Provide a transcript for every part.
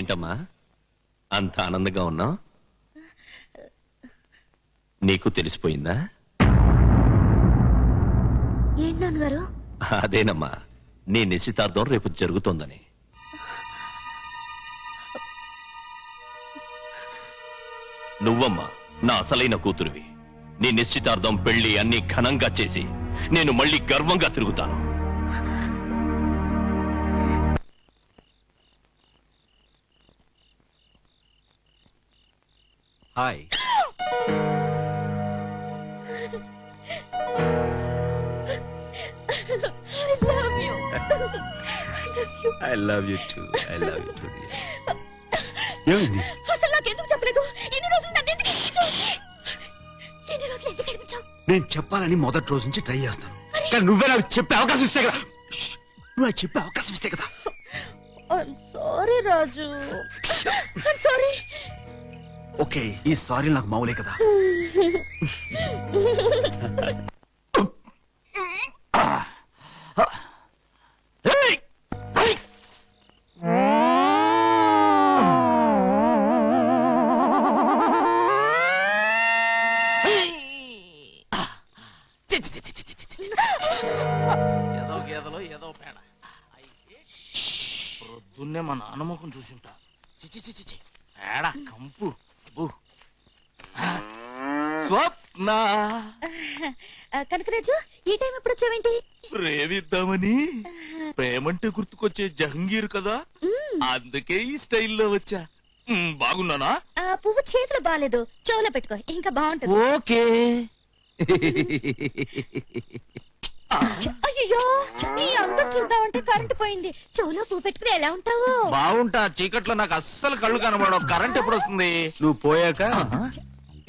ఏంటమ్మా? అంత ఆనందంగా ఉన్నావు? నీకు తెలిసిపోయిందా? ఏంటి నాన్నగారు? అదేనమ్మా నీ నిశ్చితార్థం రేపు జరుగుతోందని. నువ్వమ్మా నా అసలైన కూతురివి. నీ నిశ్చితార్థం పెళ్ళి అన్ని ఘనంగా చేసి నేను మళ్ళీ గర్వంగా తిరుగుతాను. Hi I love you I love you too I love you too ఏమైంది అసలు నాకెందుకు చెప్పలేదు? ఎన్ని రోజులు నన్ను ఎందుకు? ఎన్ని రోజులు ఎందుకు ఏడిపించావు? నేను చెప్పాలని మొదటి రోజు నుంచి ట్రై చేస్తాను. కానీ నువ్వే నాకు చెప్పే అవకాశం ఇస్తే కదా. నువ్వు నాకు చెప్పే అవకాశం ఇస్తే కదా. Sorry, Raju sorry. ఓకే ఈ సారీ నాకు మామూలే కదా. ఏదో గేదలో ఏదో పేడ. అయితే ప్రొద్దున్నే మా నాన్న ముఖం చూసుంటా. చిచి చిచి చి పేడ కంపు బు ఆ, ఆ, కనకరాజు ఈ టైం ఎప్పుడు వచ్చావేంటి? ప్రేమిద్దామని. ప్రేమంటే గుర్తుకొచ్చే జహంగీర్ కదా. అందుకే ఈ స్టైల్లో వచ్చా. బాగున్నానా? పువ్వు చేతులు బాగాలేదు చెవులో పెట్టుకో ఇంకా బాగుంటుంది. ఓకే. అయ్యో నీ అందం చూద్దామంటే కరెంట్ పోయింది. చెవులో పువ్వు పెట్టుకుని ఎలా ఉంటావు? బాగుంటా చీకట్లో నాకు అస్సలు కళ్ళు కనబడవు. కరెంట్ ఎప్పుడు వస్తుంది? నువ్వు పోయాక.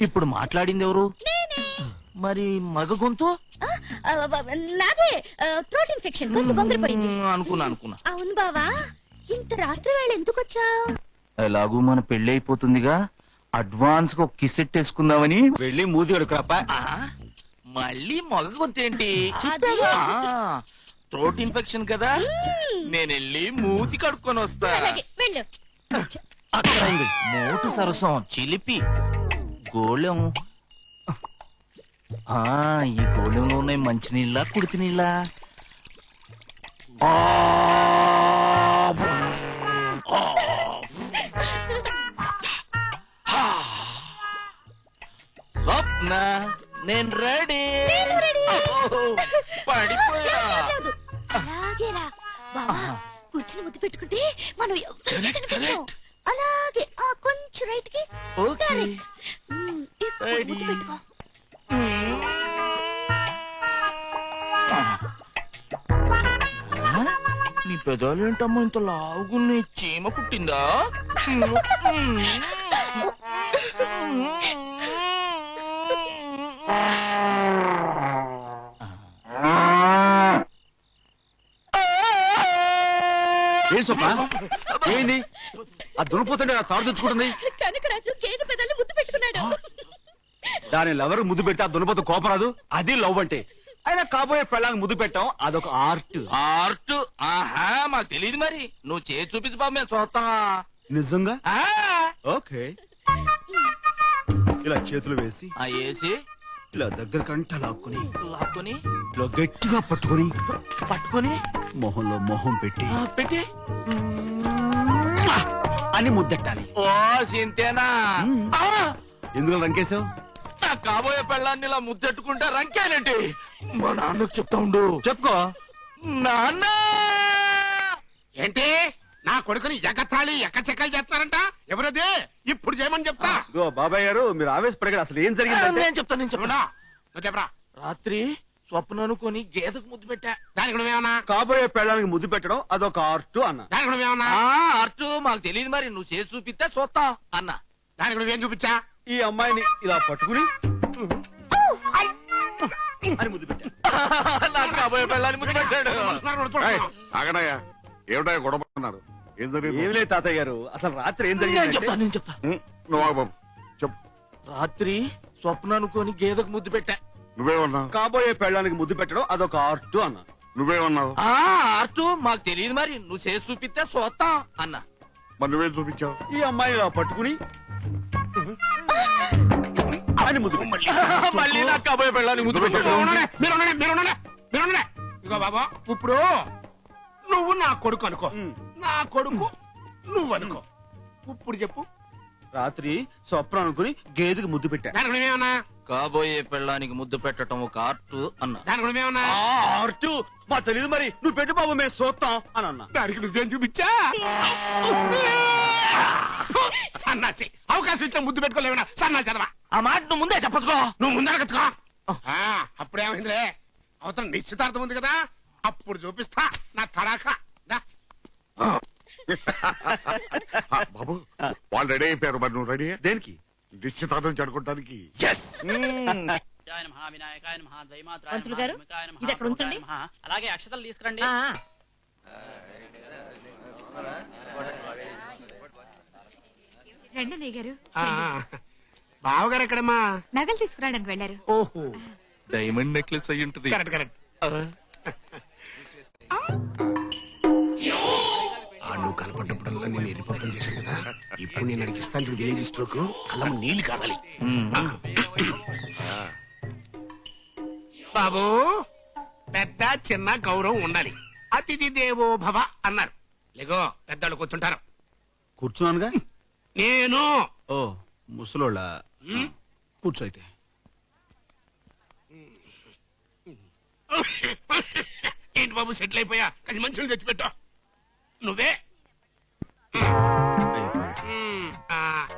ఇప్పుడు మాట్లాడింది ఎవరు? మరి మగ గొంతు? నాదే థ్రోట్ ఇన్ఫెక్షన్ గొంతు బొంగిరిపోయింది అనుకున్నా అనుకున్నా. అవును బావా ఇంత రాత్రి వేళ ఎందుకు వచ్చావు? ఎలాగూ మన పెళ్ళి అయిపోతుందిగా. అడ్వాన్స్గా కిసెట్ వేసుకుందామని వెళ్ళి మూతి కడుకురాపా. మళ్ళీ మగ గొంతేంటి అది- థ్రోట్ ఇన్ఫెక్షన్ కదా. నేను వెళ్ళి మూతి కడుక్కొని వస్తా. అక్కడ ఉంది. మోటు సరసం చిలిపి. గోళం. ఆ ఈ గోళంలో ఉన్నాయి మంచినీళ్ళ కుడితి నీళ్ళ స్వప్న నేను రెడీ. పడిపోయా. కూర్చుని ముద్దు పెట్టుకుంటే మనం. అలాగే ఆ కొంచెం రైట్కి ఓకే ముద్దు పెట్టుకో? నీ పెదాలు ఏంటమ్మా ఇంత లావుగున్నాయి చీమ పుట్టిందా ఏం సొప్ప? ఏంది ఆ దునిపోతుంటే తాడు తెచ్చుకుంటుంది కనకరాజు గేదె పెదాలు ముద్దు పెట్టుకున్నాడు. దాని లవర్ ముద్దు పెడితే ఆ దునిపోతు కోపరాదు అది లవ్ అంటే. అయినా కాబోయే పెళ్ళాంగి ముద్దు పెట్టాం అదొక ఆర్ట్. ఆర్ట్? ఆహా మాకు తెలియదు మరి. నువ్వు చేసి చూపించు బాబు మేము చూస్తాం. నిజంగా? ఆ, ఓకే. ఇలా చేతులు వేసి ఆ ఏసి ఇలా దగ్గర కంట లాక్కుని లాక్కొని. ఇలా గట్టిగా పట్టుకొని పట్టుకొని. మొహంలో మొహం పెట్టి. పెట్టి. అని ముద్దెట్టాలి. ఓ సింతేనా? ఎందుకు రంకేశావు? నా కాబోయే పెళ్ళాన్ని ఇలా ముద్దెట్టుకుంటే రంకేనండి మా నాన్నకు చెప్తా ఉండు. చెప్పుకో. నాన్న! ఏంటి? నా కొడుకుని ఎగతాళి ఎక్కచెక్కలు చేస్తారంట? ఎవరది? ఇప్పుడు చేయమని చెప్తా. ఇదిగో బాబాయ్ గారు మీరు ఆవేశపడగారు అసలు ఏం జరిగిందంటే నేను చెప్తా నేను చెప్తా చెప్పుడా నువ్వు చెప్పరా? రాత్రి స్వప్నను కొని గేదెకు ముద్దు పెట్టా. దానికి నువ్వేమన్నా? కాబోయే పెళ్ళానికి ముద్దు పెట్టడం అదొక ఆర్ట్ అన్న. దానికి నువ్వేమన్నా? ఆ మాకు తెలియదు మరి. నువ్వు చేసి చూపిస్తే చూస్తాం అన్న. దానికి నువ్వేం చూపించా? ఈ అమ్మాయిని ఇలా పట్టుకుని అని ముద్దు పెట్టాను నాకు కాబోయే పెళ్ళాన్ని ముద్దు పెట్టాడు. ఆగడయ్యా. ఏమిటా గొడవ పడుతున్నారు? ఏం జరిగింది? ఏమి లేదు తాతయ్య గారు. అసలు రాత్రి ఏం నేను చెప్తా జరిగింది నేను చెప్తా. ఉం, నువ్వు ఆగు బాబు. చెప్పు. రాత్రి స్వప్నను కొని గేదెకు ముద్దు పెట్టా. నువ్వేమన్నావు? కాబోయే పెళ్ళానికి ముద్దు పెట్టడం అదొక ఆర్ట్ అన్న. నువ్వేమన్నావు? ఆ అర్టు మాకు తెలియదు మరి. నువ్వు చేసి చూపిస్తే చూస్తాం అన్న. మరి నువ్వేం చూపించావు? ఈ అమ్మాయి ఇలా పట్టుకుని అని ముద్దు. మళ్ళీ కాబోయే ముద్దు. ఇదిగో బాబా ఇప్పుడు నువ్వు నా కొడుకు అనుకో. నా కొడుకు నువ్వు అనుకో. ఇప్పుడు చెప్పు. రాత్రి స్వప్నం అనుకుని గేదెకి ముద్దు పెట్టా. దానికి నువ్వేమన్నా కాబోయే పెళ్ళానికి ముద్దు పెట్టడం ఒక ఆర్ట్ అన్నా. ఆర్టు? మా తెలియదు మరి. నువ్వు పెట్టు బాబు మేము చూస్తాం అని అన్నా. దానికి నువ్వేం చూపించా? సన్నాసి అవకాశం ఇచ్చా ముద్దు పెట్టుకోలేవనా సన్నాసి అదవా ఆ మాట నువ్వు ముందే చెప్పచ్చుకో. నువ్వు ముందరగచ్చుకో అప్పుడేమైందిలే అవతల నిశ్చితార్థం ఉంది కదా అప్పుడు చూపిస్తా. నా తడాకా బాబు వాళ్ళు రెడీ అయిపోయారు మరి నువ్వు రెడీ దేనికి? నిశ్చితార్థం ఉంచండి. అలాగే అక్షతలు తీసుకురండి. రండి అన్నయ్య గారు. ఆ, బావగారు ఎక్కడమ్మా? నగలు తీసుకురావడానికి వెళ్ళారు. ఓహో. డైమండ్ నెక్లెస్ అయి ఉంటుంది. Correct correct. నువ్వు కనపడ్డప్పుడల్లా నేను ఎరిపప్పం చేశాను కదా. ఇప్పుడు నేను అడిగిస్తాను చూడు విలేజ్ స్ట్రోక్. అలా నీళ్ళు కావాలి. బాబు పెద్ద చిన్న గౌరవం ఉండాలి. అతిథి దేవో భవ అన్నారు. లేగో పెద్దలు కూర్చుంటారు. కూర్చున్నానుగా? నేను. ఓ ముసలోళ్ళ. ఉమ్, కూర్చో అయితే ఏంటి బాబు సెటిల్ అయిపోయా? కానీ మంచులు తెచ్చిపెట్టా. నువ్వే?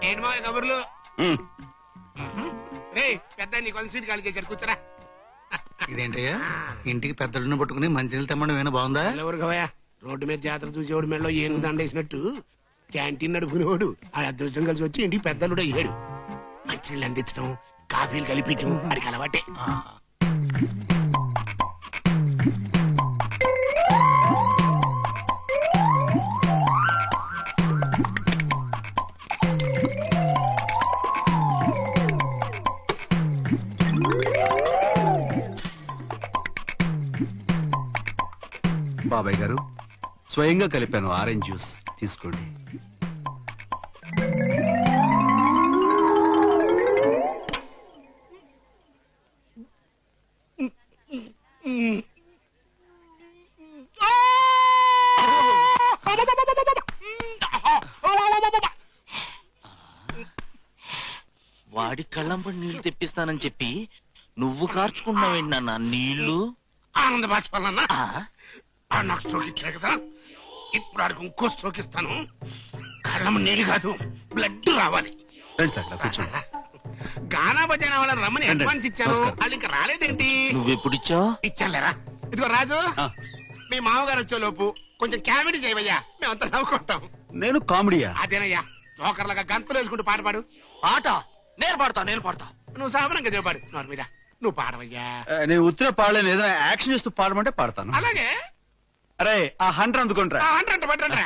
ఏంటి మా కబుర్లు? రే పెద్ద నీ కొంత సీట్ ఖాళీ చేశారు. కూర్చోరా. ఇదేంటయ్యా? ఇంటికి పెద్దలను పట్టుకుని మంచినీళ్ళు తెమ్మడం ఏమైనా బాగుందా? ఎవరు కవయా రోడ్డు మీద జాతర చూసేవాడు మెడలో ఏనుగు దండేసినట్టు. క్యాంటీన్ నడుపుకునేవాడు. ఆ అదృష్టం కలిసి వచ్చి ఇంటికి పెద్దలుడు అయ్యాడు. మంచినీళ్ళు అందించడం కాఫీలు కలిపించడం అడిగి అలవాటే. బాబాయ్ గారు స్వయంగా కలిపాను ఆరెంజ్ జ్యూస్. తీసుకోండి. వాడి కళ్ళంపడి నీళ్ళు తెప్పిస్తానని చెప్పి నువ్వు కార్చుకున్నావేంటి నాన్న? నీళ్ళు? ఆనంద బాష్పాలన్నా? ఆ నాకు స్ట్రోక్ కదా. ఇప్పుడు ఆడికి ఇంకో స్ట్రోక్ ఇస్తాను. కళ్ళము నీళ్ళు కాదు బ్లడ్ రావాలి. రండి సార్ ఇలా కూర్చోండి. గానా భజన వాళ్ళని రమ్మని రండి. అడ్వాన్స్ ఇచ్చాను నమస్కారం. వాళ్ళు ఇంకా రాలేదేంటి? నువ్వెప్పుడు ఇచ్చావు? ఇచ్చానులేరా? ఇదిగో రాజు ఆ, మీ మామగారు వచ్చే లోపు కొంచెం కామెడీ చేయవయ్యా. మేమంతా నవ్వుకుంటాం. నేను కామెడీయా? అదేనయ్యా జోకర్లాగా గంతులు వేసుకుంటూ పాట పాడు. ఆట నేను పాడతా నేను పాడతా. నువ్వు సామరంగా చెప్పాడు నోరు మీద. నువ్వు పాడవయ్యా. నేను ఉత్తర పాడలేను ఏదైనా యాక్షన్ చేస్తూ పాడమంటే పాడతాను. అలాగే? అరే ఆ హండ్రెడ్ అందుకుంటారా. ఆ, అంటారంట పట్టండి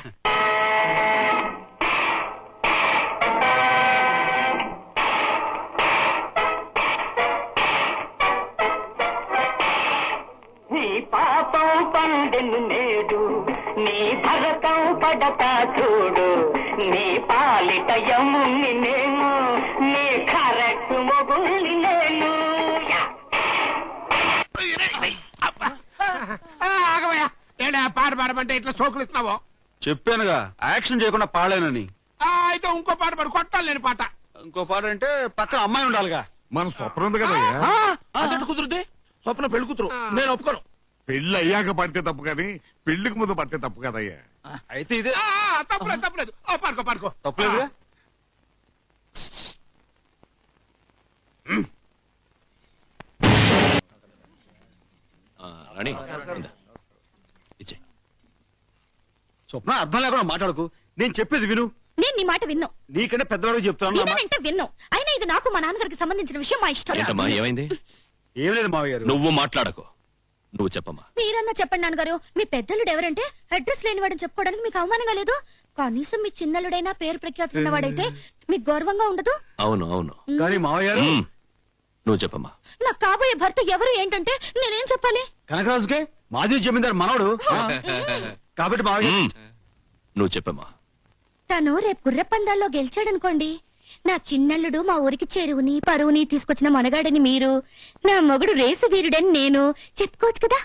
నీ పాపం పండెను నేడు నీ భరతం పడతా చూడు. నీ పాలిట యముని నేను నీ కరెక్ట్ మొగుల్ని నేను పాట పాడమంటే ఇట్లా సోకులు ఇస్తున్నావు? చెప్పానుగా. యాక్షన్ చేయకుండా పాడలేనని ఆ, అయితే ఇంకో పాట పాడు కొట్టాలి నేను పాట. ఇంకో పాట అంటే పక్కన అమ్మాయి ఉండాలిగా. మన స్వప్నం ఉంది కదయ్యా అదెట్టు కుదురుద్ది? స్వప్న పెళ్ళి కూతురు. నేను ఒప్పుకోను. పెళ్ళి అయ్యాక పడితే తప్పు కానీ పెళ్ళికి ముందు పడితే తప్పు కదయ్యా అయితే ఇదే. ఆ, తప్పులేదు తప్పులేదు. ఓ పాడుకో పాడుకో. తప్పలేదుగా? ఆ, రాణి ఇందా. ఇచ్చేయ్. స్వప్న అర్థం లేకుండా మాట్లాడకు. నేను చెప్పేది విను. నేను నీ మాట విన్ను. నీకంటే పెద్దవాడు చెప్తాను నా విన్ను. అయినా ఇది నాకు మా నాన్నగారికి సంబంధించిన విషయం మా ఇష్టం. ఏమైంది? ఏం లేదు మావయ్య గారు. నువ్వు మాట్లాడకు. నువ్వు చెప్పమ్మా. మీరన్నా చెప్పండి నాన్నగారు మీ పెద్దలుడు ఎవరంటే అడ్రస్ లేనివాడని చెప్పుకోవడానికి మీకు అవమానంగా లేదు? కనీసం మీ చిన్నలుడైనా పేరు ప్రఖ్యాతులు ఉన్నవాడైతే మీకు గౌరవంగా ఉండదు? అవును అవును. కానీ మావయ్య. నువ్వు చెప్పమ్మా. నాకు కాబోయే భర్త ఎవరు ఏంటంటే నేనేం చెప్పాలి? కనకరాజుకే మాజీ జమీందారు మనవడు. కాబట్టి మావయ్య. నువ్వు చెప్పమ్మా. తను రేపు గుర్ర పందాల్లో గెలిచాడనుకోండి. నా చిన్నల్లుడు మా ఊరికి చెరువుని పరువుని తీసుకొచ్చిన మనగాడని మీరు నా మొగుడు రేసు వీరుడని నేను చెప్పుకోవచ్చు కదా?